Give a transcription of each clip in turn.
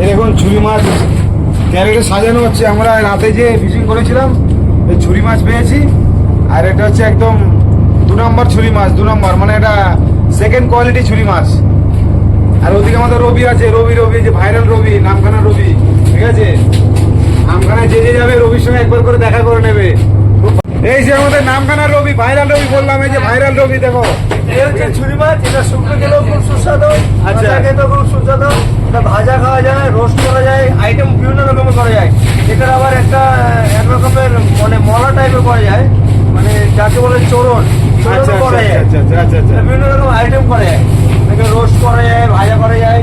এই দেখুন, ছুরি মাছ ক্যারেটে সাজানো হচ্ছে। আমরা রাতে যে ফিশিং করেছিলাম, এই ছুরি মাছ পেয়েছি। আর এটা হচ্ছে একদম দু নম্বর ছুরি মাছ, দু নম্বর মানে এটা সেকেন্ড কোয়ালিটি ছুরি মাছ। আর ওদিকে আমাদের রবি আছে, রবি রবি যে ভাইরাল রবি, নামখানা রবি, ঠিক আছে? নামখানায় যে যে যাবে রবির সঙ্গে একবার করে দেখা করে নেবে। এই যে আমাদের নামখানা রবি ভাইরাল রবি বললাম এই যে ভাইরাল রবি দেখো। এই হচ্ছে ছুরি মাছ এটা শুকনো খেলেও খুব সুস্বাদু আচ্ছা। খেতেও খুব সুস্বাদু। এটা ভাজা খাওয়া যায় রোস্ট করা যায় আইটেম বিভিন্ন রকমের করা যায়। এটার আবার একটা এক রকমের মানে মলা টাইপের করা যায়। মানে যাকে বলে চোরণ চোরণ আচ্ছা করা যায়। আচ্ছা আচ্ছা আচ্ছা এটা বিভিন্ন রকম আইটেম করা যায়। এটাকে রোস্ট করা যায় ভাজা করা যায়।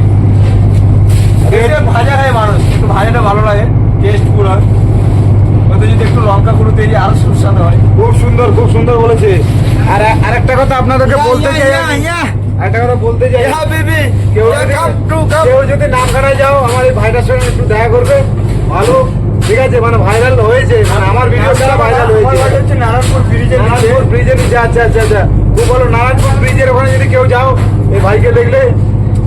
এটা ভাজা খায় মানুষ একটু ভাজাটা ভালো লাগে টেস্টফুল হয়। ওতে যদি একটু লঙ্কা গুঁড়ো দিয়ে আরও সুস্বাদু হয়। খুব সুন্দর খুব সুন্দর বলেছে। আর আরেকটা কথা আপনাদেরকে বলতে চাই একটা কথা বলতে চাই। কেউ কেউ যদি নামখানায় যাও আমার এই ভাইটার সঙ্গে একটু দেখা করবে। ভালো। ঠিক আছে মানে ভাইরাল হয়েছে। মানে আমার ভিডিও ভাইরাল হয়েছে। নারায়ণপুর ব্রিজের নারায়ণপুর ব্রিজের নিচে। আচ্ছা আচ্ছা আচ্ছা। খুব ভালো নারায়ণপুর ব্রিজের ওখানে যদি কেউ যাও এই ভাইকে দেখলে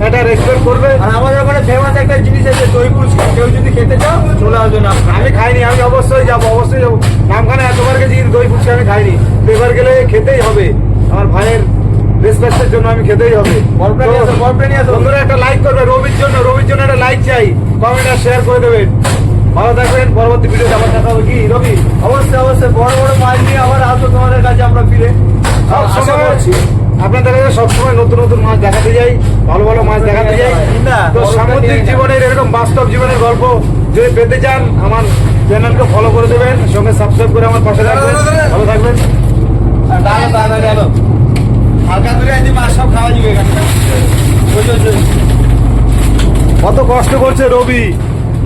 এটা রেসপেক্ট করবে। আর আমাদের ওখানে ফেমাস একটা জিনিস আছে দই পুরস্কার কেউ যদি খেতে চাও চলে আসবে না আমি খাইনি আমি অবশ্যই যাব নামখানে এতবার গেছি দই ফুচকা আমি খাইনি। তো এবার গেলে খেতেই হবে। আমার ভাইয়ের রেসপেক্টের জন্য আমি খেতেই হবে। আসো, আসো। বন্ধুরা একটা লাইক করবে রবির জন্য রবির জন্য একটা লাইক চাই। কমেন্ট আর শেয়ার করে দেবেন। ভালো থাকবেন পরবর্তী ভিডিও আবার দেখা হবে। কি রবি? অবশ্যই অবশ্যই। বড় বড় মাছ নিয়ে আবার আসব তোমাদের কাছে আমরা ফিরে। আশা করছি। আপনাদের কাছে সবসময় নতুন নতুন মাছ দেখাতে যাই ভালো ভালো মাছ দেখাতে যাই। তো সামুদ্রিক জীবনের এরকম বাস্তব জীবনের গল্প যদি পেতে চান আমার চ্যানেলকে ফলো করে দেবেন সঙ্গে সাবস্ক্রাইব করে আমার পাশে থাকবেন। ভালো থাকবেন। দাঁড়া দাঁড়া দাঁড়া হালকা করে আজ মাছ সব খাওয়া যাবে এখানে ওই, ওই, ওই। কত কষ্ট করছে রবি।